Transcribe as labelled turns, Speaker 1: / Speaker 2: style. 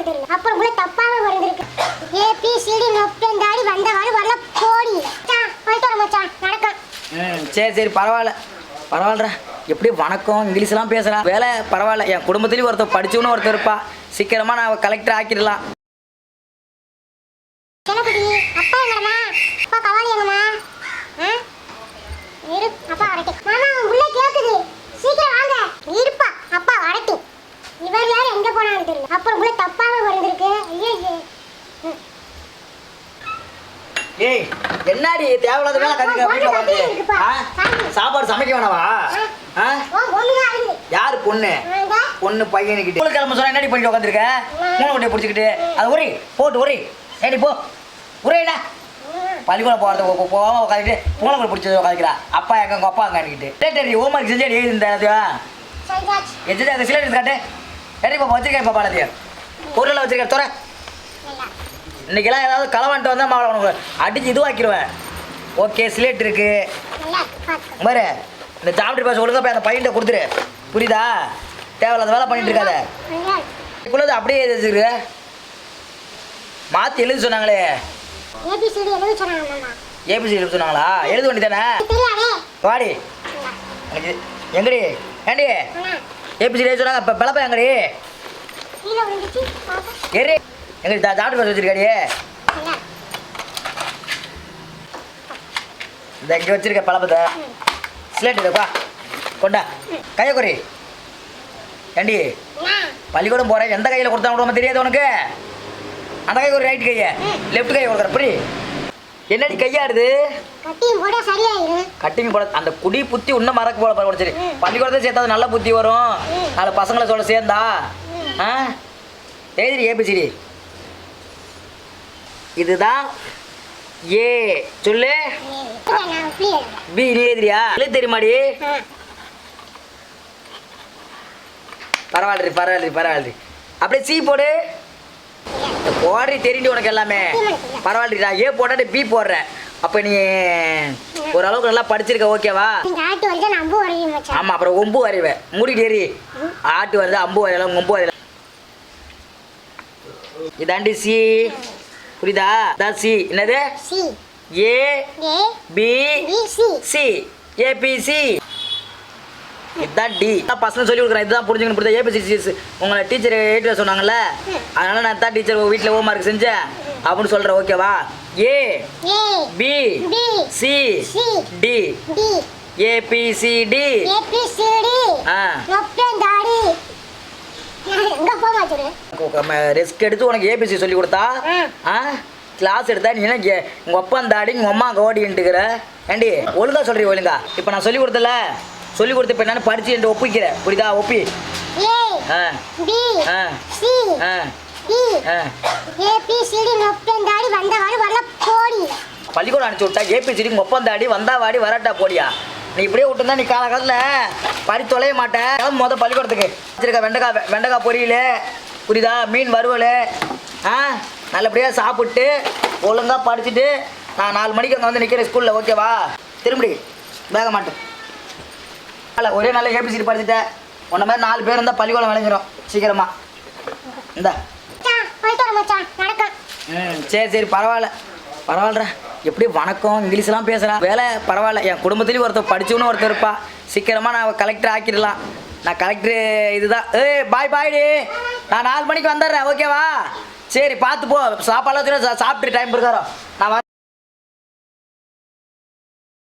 Speaker 1: போனான்னு தெரியல. அப்புறம் கூட தப்பாவே வந்திருக்கு ஏ பி சி டி நொப்பேந்தாடி வந்தவாறு வரல. போடி. மச்சான் போயிட்டு வர மச்சான். நடக்கும்
Speaker 2: ம் சரி சரி பரவாயில்ல. பரவாயில்லடா எப்படி வணக்கம் இங்கிலீஷ்லாம் பேசுகிறான் வேலை பரவாயில்ல. என் குடும்பத்துலேயும் ஒருத்தர் படிச்சவனு ஒருத்தர் இருப்பா. சீக்கிரமாக நான் கலெக்டர் ஆக்கிடலாம்.
Speaker 1: அப்பா எங்கடா அப்பா கவாலி எங்கம்மா ஆ? இரு அப்பா வரட்டும் மாமா உள்ள கேக்குது சீக்கிரம் வாங்க இருப்பா அப்பா வரட்டும் இவர் யார் எங்க போனான்னு தெரியல. அப்புறம் உள்ள தப்பாவே வந்திருக்கு. ஐயோ.
Speaker 2: ஏய் என்னடி தேவையில்லாத வேலை கற்றுக்க வீட்டில் வந்து சாப்பாடு சமைக்க வேணாவா? யார் பொண்ணு? பொண்ணு பையனுக்கிட்ட. மூணு கிழமை சொன்னா என்னடி பண்ணிட்டு உட்காந்துருக்க? மூணு கொண்டையை பிடிச்சிக்கிட்டு. அது உரி போட்டு உரி. ஏடி போ. உரையடா பள்ளிக்கூடம் போகிறது போகாமல் உட்காந்துட்டு மூணு கொண்டை பிடிச்சி உட்காந்துக்கிறா. அப்பா எங்க உங்க அப்பா அங்கே டே டேரி ஹோம்ஒர்க் செஞ்சு எழுதி இந்த
Speaker 1: சரிதாச்சு
Speaker 2: எது அந்த சிலிண்டர் காட்டு? ஏடி பாப்பா வச்சிருக்கேன் பாப்பா எல்லாத்தையும். பொருளெல்லாம் வச்சிருக்கேன். துறை இன்னைக்கெல்லாம் ஏதாவது களவான்ட்டு வந்தால் மாவளை உனக்கு அடிச்சு இதுவாக்கிடுவேன். ஓகே ஸ்லேட் இருக்கு. பாரு இந்த ஜாமெட்ரி பாஸ் ஒழுங்கா போய் அந்த பையன்கிட்ட கொடுத்துரு. புரியுதா? தேவையில்லாத வேலை பண்ணிட்டு இருக்காத.
Speaker 1: நல்லா
Speaker 2: அப்படியே எழுதி வச்சிருக்கு? மாற்றி எழுதி சொன்னாங்களே. ஏபிசி எழுதி சொன்னாங்களா? எழுத வேண்டியதானே வாடி. எங்கடி? ஏண்டி? ஏபிசி சொன்னாங்க இப்போ எங்கடி? எரி எங்கடி ஜாமெட்ரி பாஸ் வச்சிருக்காடி
Speaker 1: நல்லா
Speaker 2: இந்த இங்கே வச்சிருக்க பழப்பத்தை ஸ்லேட் இதுப்பா கொண்டா. கையை குறி ஏண்டி? பள்ளிக்கூடம் போகிறேன் எந்த கையில் கொடுத்தா கூட தெரியாது உனக்கு? அந்த கை ஒரு ரைட் கையை. லெஃப்ட் கை கொடுக்குற புரி? என்னடி கையாடுது?
Speaker 1: போட
Speaker 2: கட்டிங் போட அந்த குடி புத்தி இன்னும் மறக்க போல பாரு சரி. பள்ளிக்கூடத்தை சேர்த்தா நல்ல புத்தி வரும். நாலு பசங்களை சொல்ல சேர்ந்தா? ஆ? எழுதிரி ஏபிசிடி இதுதான் ஏ சொல்லு பி நீ எழுதிரியா எழுத தெரியுமாடி? பரவாயில்ல பரவாயில்ல பரவாயில்ல அப்படியே சி போடு. போடுறி தெரியுது உனக்கு எல்லாமே. பரவாயில்ல நான் ஏ போட்டாட்டு பி போடுறேன். அப்போ நீ ஓரளவுக்கு நல்லா படிச்சிருக்க ஓகேவா ஆமாம் அப்புறம் ஒம்பு வரைவேன். மூடிட்டு ஏறி. ஆட்டு வருது அம்பு வரையலாம் ஒம்பு வரையலாம் இதாண்டி சி புரியுதா? இதான் சி என்னது? ஏ பி
Speaker 1: சி
Speaker 2: ஏபிசி இதுதான் டி நான் பசங்க சொல்லி கொடுக்குறேன். இதுதான் புரிஞ்சுக்கணும் புரியுதா ஏபிசி உங்களை டீச்சர் ஏட்டு சொன்னாங்கல்ல? அதனால நான் தான் டீச்சர் வீட்டில் ஹோம் ஒர்க் செஞ்சேன். அப்படின்னு சொல்கிறேன் ஓகேவா A B C D ABCD risk எடுத்து உனக்கு ஏபிசி சொல்லி கொடுத்தா. ஆ. கிளாஸ் எடுத்தா நீ என்ன கே- உங்க அப்பா தாடி உங்க அம்மா கோடின்ட்டுக்கிற ஏண்டி ஒழுங்கா சொல்றீ ஒழுங்கா? இப்போ நான் சொல்லி கொடுத்தல. சொல்லி கொடுத்து இப்போ என்னன்னு படிச்சு என்று ஒப்பிக்கிறேன். புரியுதா? ஒப்பி. பள்ளிக்கூடம் அனுப்பிச்சு விட்டா ஏபிசிடி உங்க அப்பா தாடி வந்தா வாடி வராட்டா போடியா? நீ இப்படியே விட்டுருந்தா நீ காலகாலத்தில் படி தொலைய மாட்டேன் மொதல் பள்ளிக்கூடத்துக்கு. வச்சிருக்க வெண்டைக்காய் வெண்டைக்காய் பொரியல் புரியுதா? மீன் வறுவல் ஆ? நல்லபடியாக சாப்பிட்டு ஒழுங்காக படிச்சுட்டு நான் நாலு மணிக்கு அங்கே வந்து நிற்கிறேன் ஸ்கூலில் ஓகேவா? திரும்பி வேக மாட்டேன் அல்ல ஒரே நாளில் ஏபிசிடி படிச்சுட்டேன் உன்ன மாதிரி நாலு பேர் இருந்தால் பள்ளிக்கூடம் விளைஞ்சிரும் சீக்கிரமா. இந்தா. ம் சரி சரி பரவாயில்ல. பரவாயில்லடா எப்படி வணக்கம் இங்கிலீஷ்லாம் பேசுகிறான் வேலை பரவாயில்ல. என் குடும்பத்துலேயும் ஒருத்தர் படிச்சவனு ஒருத்தர் இருப்பா. சீக்கிரமாக நான் கலெக்டர் ஆக்கிடலாம். நான் கலெக்டர் இதுதான். ஏய் பாய் பாய்டி நான் நாலு மணிக்கு வந்துடுறேன். ஓகேவா சரி பார்த்து போ. வச்சுட்டு சாப்பிட்டு டைம் இருக்காரோ நான்